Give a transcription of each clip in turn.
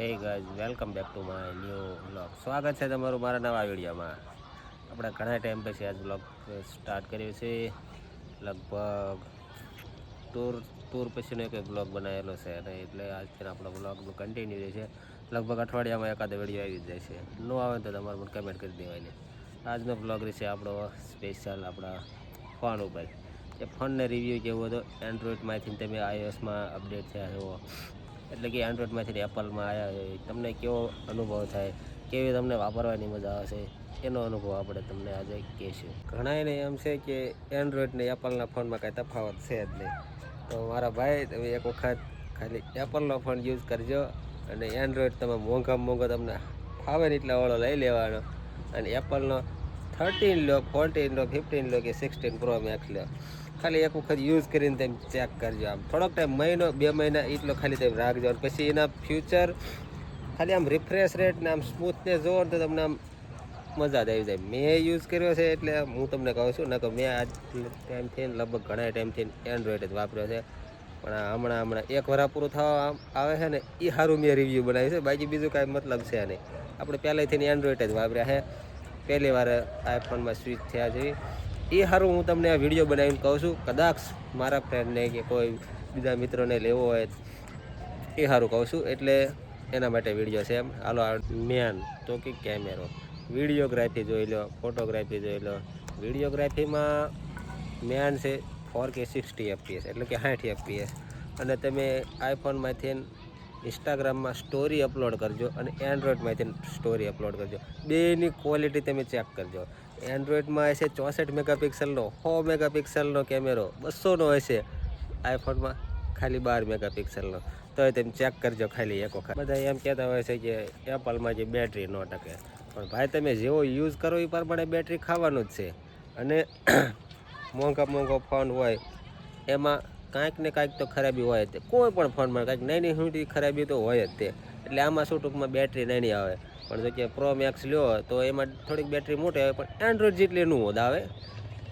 Hey guys welcome back to my new blog સ્વાગત છે તમારું મારા નવા વિડીયોમાં. આપણે ઘણા ટાઈમ પછી આજ બ્લોગ સ્ટાર્ટ કર્યો છે. લગભગ ટૂર ટૂર પછીનો એક બ્લોગ બનાવેલો છે અને એટલે આજથી આપણો બ્લોગનું કન્ટિન્યુ છે. લગભગ અઠવાડિયામાં એકાદ વીડિયો આવી જાય છે. ન આવે તો તમારે પણ કમેન્ટ કરી દેવાની. આજનો બ્લોગ રહેશે આપણો સ્પેશિયલ આપણા ફોન ઉપર. એ ફોનને રિવ્યૂ કેવો હતો? એન્ડ્રોઈડમાંથી તમે આઈઓએસમાં અપડેટ થયા છો. એટલે કે એન્ડ્રોઈડમાંથી એપલમાં આવ્યા તમને કેવો અનુભવ થાય? કેવી તમને વાપરવાની મજા આવશે? એનો અનુભવ આપણે તમને આજે કહેશું. ઘણાને એમ છે કે એન્ડ્રોઈડ ને એપલના ફોનમાં કાંઈ તફાવત છે જ નહીં. તો મારા ભાઈ, તમે એક વખત ખાલી એપલનો ફોન યુઝ કરજો અને એન્ડ્રોઈડ તમે મોંઘામાં મોંઘો તમને ફાવે ને એટલા વાળો લઈ લેવાનો. અને એપલનો થર્ટીન લો ફોર્ટીન લો ફિફ્ટીન લો કે સિક્સટીન પ્રો મેક્સ લો. ખાલી એક વખત યુઝ કરીને તમે ચેક કરજો આમ. થોડોક ટાઈમ મહિનો, બે મહિના એટલો ખાલી તમે રાખજો. પછી એના ફ્યુચર ખાલી આમ રિફ્રેશ રેટ ને આમ સ્મૂથને જોવો તો તમને આમ મજા જ આવી જાય. મેં યુઝ કર્યો છે એટલે હું તમને કહું છું ના કે મેં આજ ટાઈમથી લગભગ ઘણા ટાઈમથી એન્ડ્રોઈડ જ વાપર્યો છે. પણ હમણાં હમણાં એક વરા પૂરું થવા આવે છે ને એ સારું મેં રિવ્યૂ બનાવ્યું છે. બાકી બીજું કાંઈ મતલબ છે નહીં. આપણે પહેલેથી એન્ડ્રોઈડ જ વાપર્યા છે. પહેલી વાર આઈફોનમાં સ્વિચ થયા છે. એ સારું હું તમને આ વીડિયો બનાવીને કહું છું. કદાચ મારા ફ્રેન્ડને કે કોઈ બીજા મિત્રોને લેવો હોય એ સારું કહું છું. એટલે એના માટે વીડિયો છે એમ. હાલો મેન તો કે કેમેરો વિડીયોગ્રાફી જોઈ લો ફોટોગ્રાફી જોઈ લો. વિડીયોગ્રાફીમાં મેન છે ફોર કે સિક્સટી એફપીએસ એટલે કે સાઠ એફપીએસ અને તમે આઈફોનમાંથી ઇન્સ્ટાગ્રામમાં સ્ટોરી અપલોડ કરજો અને એન્ડ્રોઈડમાંથી સ્ટોરી અપલોડ કરજો. બેની ક્વોલિટી તમે ચેક કરજો. એન્ડ્રોઈડમાં હશે ચોસઠ મેગાપિક્સલનો સો મેગાપિક્સલનો કેમેરો બસોનો હશે. આઈફોનમાં ખાલી બાર મેગાપિક્સલનો તો તમે ચેક કરજો ખાલી એક વખત. બધા એમ કહેતા હોય છે કે એપલમાં જે બેટરી ન ટકે. પણ ભાઈ, તમે જેવો યુઝ કરો એ પ્રમાણે બેટરી ખાવાનું જ છે. અને મોંઘા મોંઘો ફોન હોય, એમાં કાંઈક ને કાંઈક તો ખરાબી હોય જ તે. કોઈ પણ ફોનમાં કાંઈક નાની મોટી ખરાબી તો હોય જ તે. એટલે આમાં શું ટૂંકમાં બેટરી નાની આવે. પણ જો કે પ્રો મેક્સ લ્યો તો એમાં થોડીક બેટરી મોટી આવે, પણ એન્ડ્રોઈડ જેટલી નું વધ આવે.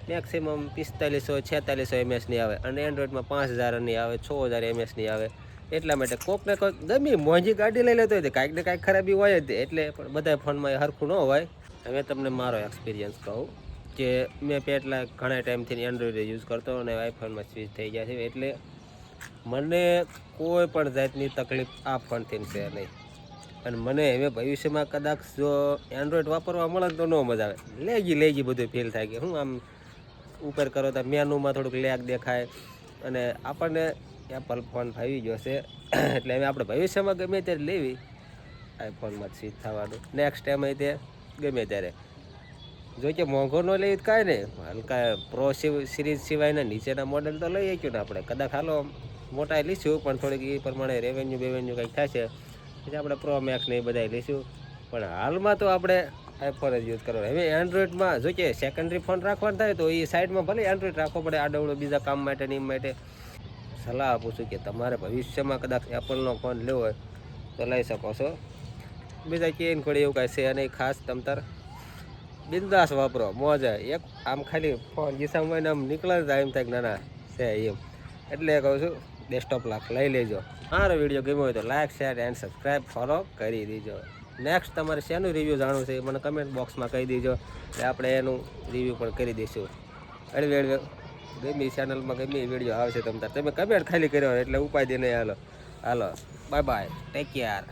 મેક્સિમમ પિસ્તાલીસો, છેતાલીસો એમએસની આવે અને એન્ડ્રોઈડમાં પાંચ હજારની આવે, છ હજાર એમએસની આવે. એટલા માટે કોક ને કોઈક ગમી મોંઘી ગાડી લઈ લેતો હોય કાંઈક ને કાંઈક ખરાબી હોય જ એટલે પણ બધા ફોનમાં એ હરખું ન હોય. હવે તમને મારો એક્સપિરિયન્સ કહું. કે મેં પહેલાં ઘણા ટાઈમથી એન્ડ્રોઈડ યુઝ કરતો અને આઈફોનમાં સ્વિચ થઈ ગયા છે. એટલે મને કોઈ પણ જાતની તકલીફ આ ફોનથી છે નહીં. અને મને હવે ભવિષ્યમાં કદાચ જો એન્ડ્રોઈડ વાપરવા મળે તો ન મજા આવે. લેગી લેગી બધું ફીલ થાય કે હું આમ ઉપર કરો તો મેનુમાં થોડુંક લેગ દેખાય. અને આપણને એપલ ફોન ફાવી ગયો છે. એટલે હવે આપણે ભવિષ્યમાં ગમે ત્યારે લેવી આઈફોનમાં સ્વિચ થવાનું. નેક્સ્ટ ટાઈમ તે ગમે ત્યારે. જો કે મોંઘો ન લઈએ કાંઈ નહીં. હલકા પ્રો સિરીઝ સિવાયના નીચેના મોડેલ તો લઈ શક્યું ને આપણે? કદાચ હાલો મોટા લઈશું પણ થોડીક એ પ્રમાણે રેવન્યુ બેવન્યુ કંઈક થશે. પછી આપણે પ્રો મેક્સ ને એ બધા લઈશું પણ હાલમાં તો આપણે આઈફોન જ યુઝ કરવાનો. હવે એન્ડ્રોઈડમાં જો કે સેકન્ડરી ફોન રાખવાનો થાય તો એ સાઈડમાં ભલે એન્ડ્રોઈડ રાખવો પડે, આડવડો બીજા કામ માટે ને માટે. સલાહ આપું છું કે તમારે ભવિષ્યમાં કદાચ એપલનો ફોન લેવો હોય તો લઈ શકો છો. બીજા કેન કોઈ એવું કાંઈ છે નહીં ખાસ તમતાર. બિંદાસ વાપરો, મોજ એક આમ ખાલી ફોન ગીસામાં આમ નીકળે જાય એમ થાય કે ના ના, છે એમ. એટલે કહું છું ડેસ્કટોપ લાખ, લઈ લેજો. મારો વીડિયો ગમ્યો હોય તો like share and subscribe follow કરી દેજો. નેક્સ્ટ તમારે શેનું રિવ્યૂ જાણવું છે મને કમેન્ટ બોક્સમાં કહી દેજો. એટલે આપણે એનું રિવ્યૂ પણ કરી દઈશું. અડવે અડવે, ગમે ચેનલમાં ગમે વીડિયો આવશે તમ તાર. તમે કમેન્ટ ખાલી કર્યો એટલે ઉપાય દઈને હાલો. હાલો બાય બાય ટેક કેર